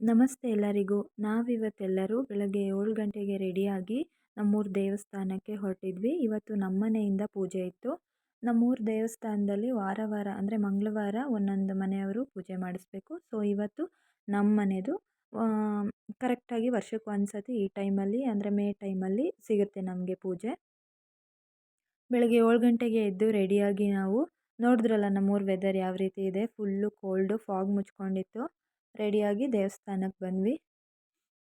ನಮಸ್ತೆ ಎಲ್ಲರಿಗೂ. ನಾವಿವತ್ತೆಲ್ಲರೂ ಬೆಳಗ್ಗೆ ಏಳು ಗಂಟೆಗೆ ರೆಡಿಯಾಗಿ ನಮ್ಮೂರು ದೇವಸ್ಥಾನಕ್ಕೆ ಹೊರಟಿದ್ವಿ. ಇವತ್ತು ನಮ್ಮನೆಯಿಂದ ಪೂಜೆ ಇತ್ತು. ನಮ್ಮೂರು ದೇವಸ್ಥಾನದಲ್ಲಿ ವಾರ ವಾರ, ಅಂದರೆ ಮಂಗಳವಾರ ಒಂದೊಂದು ಮನೆಯವರು ಪೂಜೆ ಮಾಡಿಸ್ಬೇಕು. ಸೊ ಇವತ್ತು ನಮ್ಮ ಕರೆಕ್ಟಾಗಿ ವರ್ಷಕ್ಕೆ ಒಂದು ಸತಿ ಈ ಟೈಮಲ್ಲಿ, ಅಂದರೆ ಮೇ ಟೈಮಲ್ಲಿ ಸಿಗುತ್ತೆ ನಮಗೆ ಪೂಜೆ. ಬೆಳಗ್ಗೆ ಏಳು ಗಂಟೆಗೆ ಎದ್ದು ರೆಡಿಯಾಗಿ ನಾವು ನೋಡಿದ್ರಲ್ಲ ನಮ್ಮೂರು ವೆದರ್ ಯಾವ ರೀತಿ ಇದೆ. ಫುಲ್ಲು ಕೋಲ್ಡು ಫಾಗ್ ಮುಚ್ಕೊಂಡಿತ್ತು. ರೆಡಿಯಾಗಿ ದೇವಸ್ಥಾನಕ್ಕೆ ಬಂದ್ವಿ.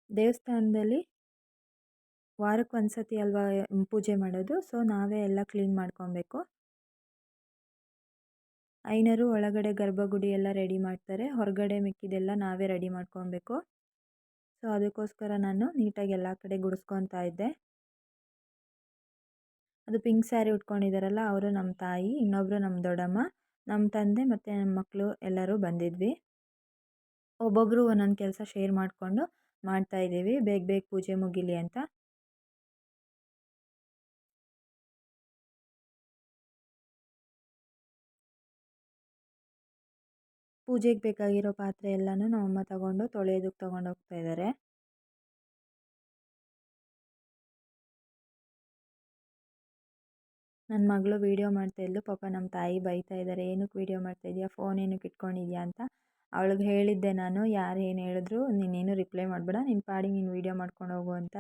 ದೇವಸ್ಥಾನದಲ್ಲಿ ವಾರಕ್ಕೆ ಒಂದು ಸತಿ ಅಲ್ವಾ ಪೂಜೆ ಮಾಡೋದು. ಸೊ ನಾವೇ ಎಲ್ಲ ಕ್ಲೀನ್ ಮಾಡ್ಕೊಬೇಕು. ಐನರು ಒಳಗಡೆ ಗರ್ಭಗುಡಿ ಎಲ್ಲ ರೆಡಿ ಮಾಡ್ತಾರೆ. ಹೊರಗಡೆ ಮಿಕ್ಕಿದೆಲ್ಲ ನಾವೇ ರೆಡಿ ಮಾಡ್ಕೊಬೇಕು. ಸೊ ಅದಕ್ಕೋಸ್ಕರ ನಾನು ನೀಟಾಗಿ ಎಲ್ಲ ಕಡೆ ಗುಡಿಸ್ಕೊತಾ ಇದ್ದೆ. ಅದು ಪಿಂಕ್ ಸ್ಯಾರಿ ಉಟ್ಕೊಂಡಿದ್ದಾರಲ್ಲ ಅವರು ನಮ್ಮ ತಾಯಿ ಇನ್ನೊಬ್ಬರು ನಮ್ಮ ದೊಡ್ಡಮ್ಮ ನಮ್ಮ ತಂದೆ ಮತ್ತು ನಮ್ಮ ಮಕ್ಕಳು ಎಲ್ಲರೂ ಬಂದಿದ್ವಿ. ಒಬ್ಬೊಬ್ಬರು ಒಂದೊಂದು ಕೆಲಸ ಶೇರ್ ಮಾಡಿಕೊಂಡು ಮಾಡ್ತಾಯಿದ್ದೀವಿ ಬೇಗ ಬೇಗ ಪೂಜೆ ಮುಗೀಲಿ ಅಂತ. ಪೂಜೆಗೆ ಬೇಕಾಗಿರೋ ಪಾತ್ರೆ ಎಲ್ಲನೂ ನಮ್ಮಮ್ಮ ತಗೊಂಡು ತೊಳೆಯೋದಕ್ಕೆ ತೊಗೊಂಡು ಹೋಗ್ತಾ ಇದ್ದಾರೆ ನನ್ನ ಮಗಳು ವೀಡಿಯೋ ಮಾಡ್ತಾ ಇದ್ಲು. ಪಾಪ ನಮ್ಮ ತಾಯಿ ಬೈತಾ ಇದ್ದಾರೆ ಏನಕ್ಕೆ ವೀಡಿಯೋ ಮಾಡ್ತಾ ಇದೆಯಾ? ಫೋನ್ ಏನಕ್ಕೆ ಇಟ್ಕೊಂಡಿದ್ಯಾ ಅಂತ. ಅವಳಿಗೆ ಹೇಳಿದ್ದೆ ನಾನು, ಯಾರು ಏನು ಹೇಳಿದ್ರು ನೀನೇನು ರಿಪ್ಲೈ ಮಾಡಬೇಡ ನಿನ್ನ ಪಾಡಿಗೆ ನೀನು ವೀಡಿಯೋ ಮಾಡ್ಕೊಂಡು ಹೋಗು ಅಂತ.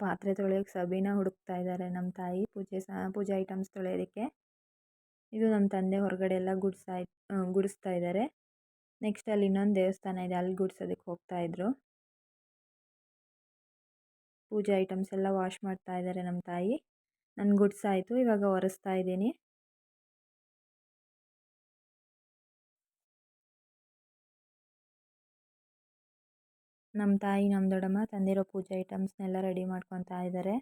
ಪಾತ್ರೆ ತೊಳೆಯೋಕೆ ಸಬೀನ ಹುಡುಕ್ತಾ ಇದ್ದಾರೆ ನಮ್ಮ ತಾಯಿ, ಪೂಜೆ ಸಹ ಪೂಜೆ ಐಟಮ್ಸ್ ತೊಳೆಯೋದಕ್ಕೆ. ಇದು ನಮ್ಮ ತಂದೆ ಹೊರಗಡೆ ಎಲ್ಲ ಗುಡಿಸ್ತಾ ಗುಡಿಸ್ತಾ ಇದ್ದಾರೆ ನೆಕ್ಸ್ಟ್ ಅಲ್ಲಿ ಇನ್ನೊಂದು ದೇವಸ್ಥಾನ ಇದೆ, ಅಲ್ಲಿ ಗುಡ್ಸೋದಕ್ಕೆ ಹೋಗ್ತಾ ಇದ್ರು. ಪೂಜೆ ಐಟಮ್ಸ್ ಎಲ್ಲ ವಾಶ್ ಮಾಡ್ತಾ ಇದ್ದಾರೆ ನಮ್ಮ ತಾಯಿ. ನನ್ನ ಗುಡ್ಸಾಯಿತು ಇವಾಗ ಒರೆಸ್ತಾ ಇದ್ದೀನಿ. ನಮ್ಮ ತಾಯಿ ನಮ್ಮ ದೊಡ್ಡಮ್ಮ ತಂದಿರೋ ಪೂಜೆ ಐಟಮ್ಸ್ನೆಲ್ಲ ರೆಡಿ ಮಾಡ್ಕೊತಾ ಇದ್ದಾರೆ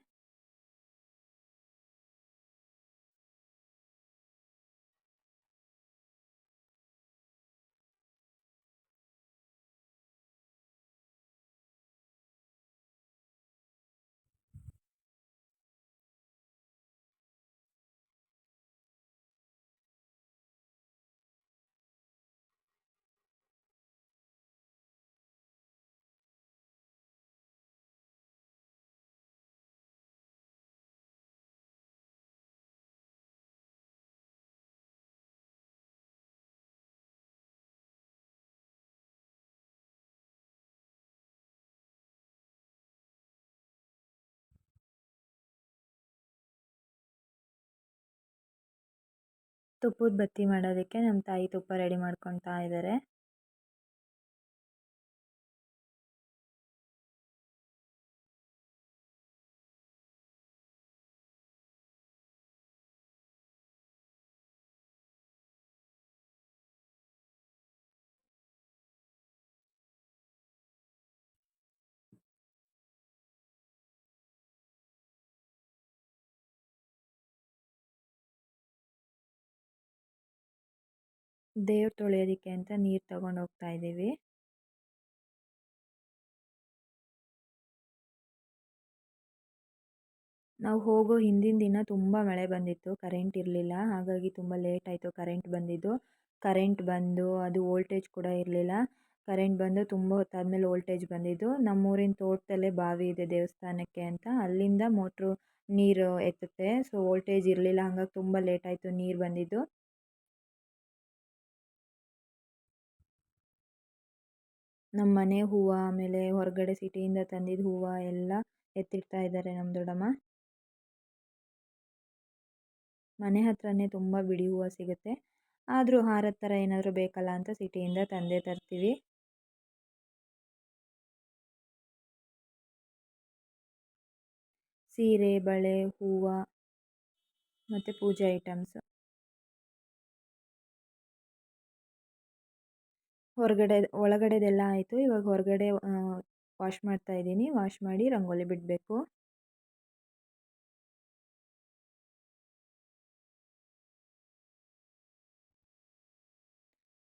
ತುಪ್ಪದ ಬತ್ತಿ ಮಾಡೋದಕ್ಕೆ ನಮ್ಮ ತಾಯಿ ತುಪ್ಪ ರೆಡಿ ಮಾಡ್ಕೊತಾ ಇದ್ದಾರೆ ದೇವ್ರು ತೊಳೆಯೋದಕ್ಕೆ ಅಂತ ನೀರು ತಗೊಂಡು ಹೋಗ್ತಾ ಇದ್ದೀವಿ. ನಾವು ಹೋಗೋ ಹಿಂದಿನ ದಿನ ತುಂಬ ಮಳೆ ಬಂದಿತ್ತು, ಕರೆಂಟ್ ಇರಲಿಲ್ಲ, ಹಾಗಾಗಿ ತುಂಬ ಲೇಟ್ ಆಯಿತು ಕರೆಂಟ್ ಬಂದಿದ್ದು. ಕರೆಂಟ್ ಬಂದು ಅದು ವೋಲ್ಟೇಜ್ ಕೂಡ ಇರಲಿಲ್ಲ. ಕರೆಂಟ್ ಬಂದು ತುಂಬ ಹೊತ್ತಾದಮೇಲೆ ವೋಲ್ಟೇಜ್ ಬಂದಿದ್ದು. ನಮ್ಮೂರಿನ ತೋಟದಲ್ಲೇ ಬಾವಿ ಇದೆ ದೇವಸ್ಥಾನಕ್ಕೆ ಅಂತ. ಅಲ್ಲಿಂದ ಮೋಟ್ರು ನೀರು ಎತ್ತುತ್ತೆ. ಸೊ, ವೋಲ್ಟೇಜ್ ಇರಲಿಲ್ಲ, ಹಾಗಾಗಿ ತುಂಬ ಲೇಟ್ ಆಯಿತು ನೀರು ಬಂದಿದ್ದು. ನಮ್ಮ ಮನೆ ಹೂವು, ಆಮೇಲೆ ಹೊರಗಡೆ ಸಿಟಿಯಿಂದ ತಂದಿದ್ದ ಹೂವು ಎಲ್ಲ ಎತ್ತಿಡ್ತಾ ಇದ್ದಾರೆ ನಮ್ಮ ದೊಡ್ಡಮ್ಮ. ಮನೆ ಹತ್ರನೇ ತುಂಬ ಬಿಡಿ ಹೂವು ಸಿಗುತ್ತೆ. ಆದರೂ ಹಾರದ ಥರ ಏನಾದರೂ ಬೇಕಲ್ಲ ಅಂತ ಸಿಟಿಯಿಂದ ತಂದೆ ತರ್ತೀವಿ. ಸೀರೆ, ಬಳೆ, ಹೂವು ಮತ್ತು ಪೂಜೆ ಐಟಮ್ಸ್. ಹೊರಗಡೆ, ಒಳಗಡೆದೆಲ್ಲ ಆಯಿತು. ಇವಾಗ ಹೊರಗಡೆ ವಾಶ್ ಮಾಡ್ತಾ ಇದ್ದೀನಿ. ವಾಶ್ ಮಾಡಿ ರಂಗೋಲಿ ಬಿಡಬೇಕು.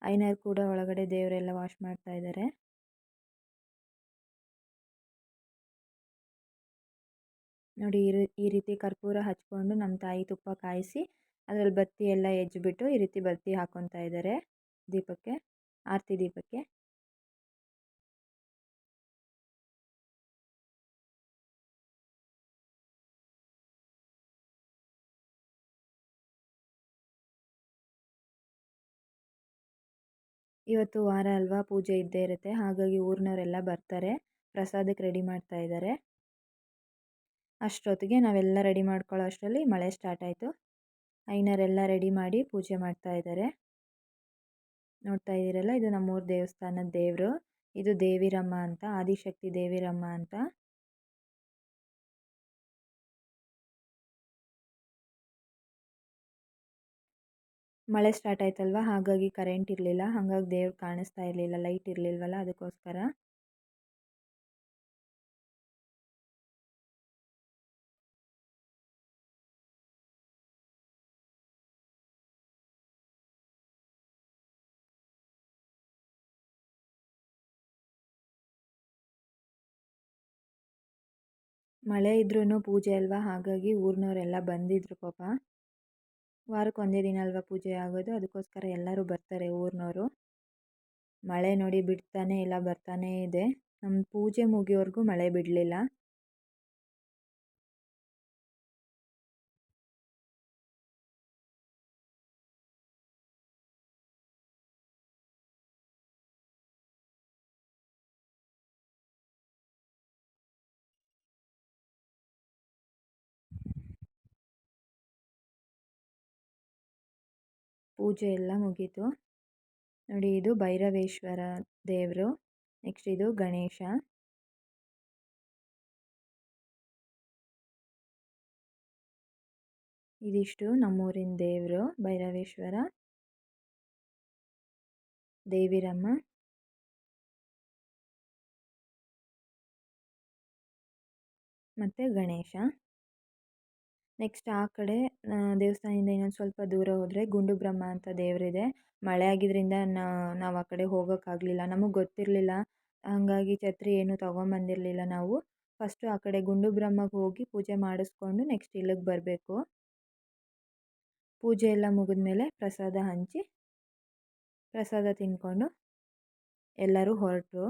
ಐನರ್ ಕೂಡ ಒಳಗಡೆ ದೇವರೆಲ್ಲ ವಾಶ್ ಮಾಡ್ತಾ ಇದ್ದಾರೆ. ನೋಡಿ, ಈ ರೀತಿ ಕರ್ಪೂರ ಹಚ್ಕೊಂಡು ನಮ್ಮ ತಾಯಿ ತುಪ್ಪ ಕಾಯಿಸಿ, ಅದರಲ್ಲಿ ಬತ್ತಿ ಎಲ್ಲ ಎಜ್ಜಿಬಿಟ್ಟು ಈ ರೀತಿ ಬತ್ತಿ ಹಾಕೊತಾ ಇದ್ದಾರೆ ದೀಪಕ್ಕೆ. ಆರತಿ ದೀಪಕ್ಕೆ ಇವತ್ತು ವಾರ ಅಲ್ವಾ? ಪೂಜೆ ಇದ್ದೇ ಇರುತ್ತೆ. ಹಾಗಾಗಿ ಊರಿನವರೆಲ್ಲ ಬರ್ತಾರೆ. ಪ್ರಸಾದಕ್ಕೆ ರೆಡಿ ಮಾಡ್ತಾ ಇದ್ದಾರೆ ಅಷ್ಟೊತ್ತಿಗೆ ನಾವೆಲ್ಲ ರೆಡಿ ಮಾಡ್ಕೊಳ್ಳೋ ಅಷ್ಟರಲ್ಲಿ ಮಳೆ ಸ್ಟಾರ್ಟ್ ಆಯಿತು. ಐನರೆಲ್ಲ ರೆಡಿ ಮಾಡಿ ಪೂಜೆ ಮಾಡ್ತಾ ಇದ್ದಾರೆ ನೋಡ್ತಾ ಇದ್ದೀರಲ್ಲ, ಇದು ನಮ್ಮೂರ ದೇವಸ್ಥಾನದ ದೇವರು. ಇದು ದೇವಿರಮ್ಮ ಅಂತ, ಆದಿಶಕ್ತಿ ದೇವಿರಮ್ಮ ಅಂತ. ಮಳೆ ಸ್ಟಾರ್ಟ್ ಆಯ್ತಲ್ವ? ಹಾಗಾಗಿ ಕರೆಂಟ್ ಇರಲಿಲ್ಲ. ಹಾಗಾಗಿ ದೇವ್ರು ಕಾಣಿಸ್ತಾ ಇರಲಿಲ್ಲ ಲೈಟ್ ಇರಲಿಲ್ವಲ್ಲ ಅದಕ್ಕೋಸ್ಕರ. ಮಳೆ ಇದ್ರೂ ಪೂಜೆ ಅಲ್ವಾ? ಹಾಗಾಗಿ ಊರಿನವರೆಲ್ಲ ಬಂದಿದ್ರು ಪಾಪ. ವಾರಕ್ಕೆ ಒಂದೇ ದಿನ ಅಲ್ವಾ ಪೂಜೆ ಆಗೋದು? ಅದಕ್ಕೋಸ್ಕರ ಎಲ್ಲರೂ ಬರ್ತಾರೆ ಊರಿನವರು. ಮಳೆ ನೋಡಿ ಬಿಡ್ತಾನೆ ಇಲ್ಲ, ಬರ್ತಾನೇ ಇದೆ. ನಮ್ಮ ಪೂಜೆ ಮುಗಿಯೋವರೆಗೂ ಮಳೆ ಬಿಡಲಿಲ್ಲ. ಪೂಜೆ ಎಲ್ಲ ಮುಗೀತು. ನೋಡಿ ಇದು ಭೈರವೇಶ್ವರ ದೇವರು ನೆಕ್ಸ್ಟ್ ಇದು ಗಣೇಶ. ಇದಿಷ್ಟು ನಮ್ಮೂರಿನ ದೇವರು ಭೈರವೇಶ್ವರ. ದೇವಿರಮ್ಮ. ಮತ್ತು ಗಣೇಶ. ನೆಕ್ಸ್ಟ್ ಆ ಕಡೆ ದೇವಸ್ಥಾನದಿಂದ ಇನ್ನೊಂದು ಸ್ವಲ್ಪ ದೂರ ಹೋದರೆ ಗುಂಡು ಬ್ರಹ್ಮ ಅಂತ ದೇವರಿದೆ. ಮಳೆ ಆಗಿದ್ದರಿಂದ ನಾವು ಆ ಕಡೆ ಹೋಗೋಕ್ಕಾಗಲಿಲ್ಲ ನಮಗೆ ಗೊತ್ತಿರಲಿಲ್ಲ. ಹಾಗಾಗಿ ಛತ್ರಿ ಏನೂ ತೊಗೊಂಬಂದಿರಲಿಲ್ಲ ನಾವು. ಫಸ್ಟು ಆ ಕಡೆ ಬ್ರಹ್ಮಗೆ ಹೋಗಿ ಪೂಜೆ ಮಾಡಿಸ್ಕೊಂಡು ನೆಕ್ಸ್ಟ್ ಇಲ್ಲಿಗೆ ಬರಬೇಕು. ಪೂಜೆ ಎಲ್ಲ ಮುಗಿದ್ಮೇಲೆ ಪ್ರಸಾದ ಹಂಚಿ, ಪ್ರಸಾದ ತಿಂದ್ಕೊಂಡು ಎಲ್ಲರೂ ಹೊರಟರು